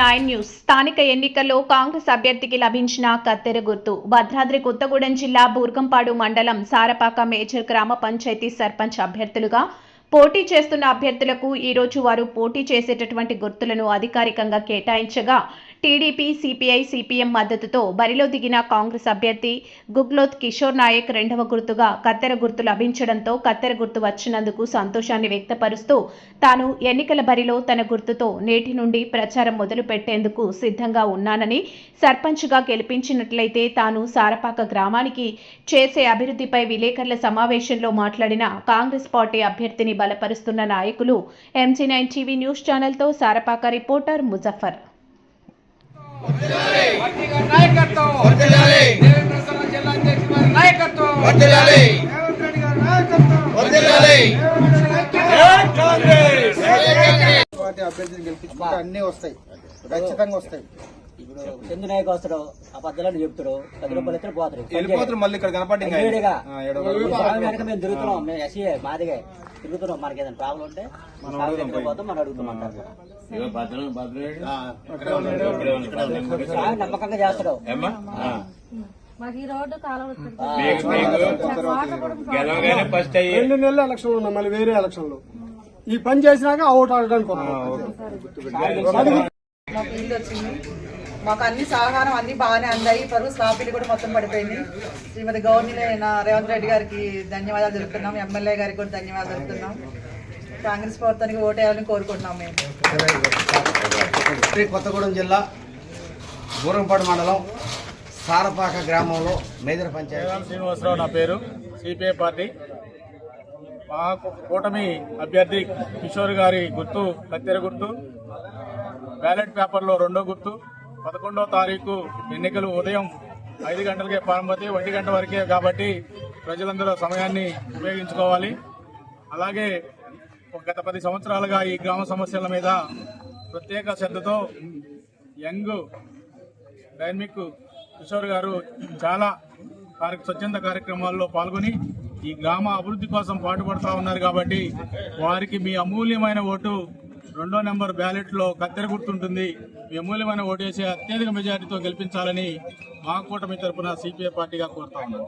Nine news. స్థానిక ఎన్నికల్లో కాంగ్రెస్ అభ్యర్థికి లభించిన కత్తెర గుర్తు. భద్రాద్రి కొత్తగూడెం జిల్లా బూర్గంపాడు మండలం సారపాక మేజర్ గ్రామ పంచాయతీ సర్పంచ్ అభ్యర్థులుగా పోటీ చేస్తున్న అభ్యర్థులకు ఈరోజు వారు పోటీ చేసేటటువంటి గుర్తులను అధికారికంగా కేటాయించగా టీడీపీ సిపిఐ సిపిఎం మద్దతుతో బరిలో దిగిన కాంగ్రెస్ అభ్యర్థి గుగ్లోత్ కిషోర్ నాయక్ రెండవ గుర్తుగా కత్తెర గుర్తు లభించడంతో కత్తెర గుర్తు వచ్చినందుకు సంతోషాన్ని వ్యక్తపరుస్తూ తాను ఎన్నికల బరిలో తన గుర్తుతో నేటి నుండి ప్రచారం మొదలు పెట్టేందుకు సిద్ధంగా ఉన్నానని సర్పంచ్గా గెలిపించినట్లయితే తాను సారపాక గ్రామానికి చేసే అభివృద్ధిపై విలేకరుల సమావేశంలో మాట్లాడిన కాంగ్రెస్ పార్టీ అభ్యర్థిని బలపరుస్తున్న నాయకులు ఎంజీ నైన్ టీవీ న్యూస్ ఛానల్తో సారపాక రిపోర్టర్ ముజఫర్. పార్టీ అభ్యర్థిని గెలిపించుకుంటే అన్ని వస్తాయి. ఖచ్చితంగా వస్తాయి. చందు నాయకు వస్తాడు ఆ పద్ధతులను చెప్తాడు పది రూపాయలు ఇద్దరు పోతారు. వెళ్ళిపోతారు మళ్ళీ ఇక్కడ కనపడి వెనక మేము తిరుగుతున్నాం మేము ఎస్సీ మాదిగా తిరుగుతున్నాం మనకి ఏదైనా ప్రాబ్లం ఉంటే మన స్వామి దగ్గరికి పోతాం మనం అడుగుతాం అంటారు నమ్మకంగా చేస్తాడు. మాకు ఈ రోడ్డు కాలువ గెలవగానే ఫస్ట్ అయ్యి రెండు నెలల ఎలక్షన్ ఉన్నాయి మళ్ళీ వేరే ఎలక్షన్లో ఈ పని చేసినాక ఓటు ఆడడానికి ఇల్లు వచ్చింది. మాకు అన్ని సహకారం అన్ని బాగానే అందాయి. పరువు స్లాబీలు కూడా మొత్తం పడిపోయింది. శ్రీమతి గవర్నర్ అయిన రేవంత్ రెడ్డి గారికి ధన్యవాదాలు తెలుపుతున్నాం. ఎమ్మెల్యే గారికి కూడా ధన్యవాదాలు తెలుపుతున్నాం. కాంగ్రెస్ ప్రభుత్వానికి ఓటేయాలని కోరుకుంటున్నాం మేము. శ్రీ కొత్తగూడెం జిల్లా బూరంపాడు మండలం సారపాక గ్రామంలో మేజర్ పంచాయతీ. శ్రీనివాసరావు నా పేరు. CPI party. మా కూటమి అభ్యర్థి కిషోర్ గారి గుర్తు కత్తెర గుర్తు. బ్యాలెట్ పేపర్లో రెండో గుర్తు. పదకొండో తారీఖు ఎన్నికలు ఉదయం ఐదు గంటలకే ప్రారంభమవుతాయి. ఒంటి గంట వరకే కాబట్టి ప్రజలందరూ సమయాన్ని ఉపయోగించుకోవాలి. అలాగే గత పది సంవత్సరాలుగా ఈ గ్రామ సమస్యల మీద ప్రత్యేక శ్రద్ధతో యంగ్ డైనమిక్ కిషోర్ గారు చాలా కార్య- స్వచ్ఛంద కార్యక్రమాల్లో పాల్గొని ఈ గ్రామ అభివృద్ధి కోసం పాటుపడుతూ ఉన్నారు కాబట్టి వారికి మీ అమూల్యమైన ఓటు రెండో నెంబర్ బ్యాలెట్లో కత్తెర గుర్తుంటుంది. మీ అమూల్యమైన ఓటేసి అత్యధిక మెజారిటీతో గెలిపించాలని మా కూటమి తరపున సిపిఐ పార్టీగా కోరుతా ఉన్నాను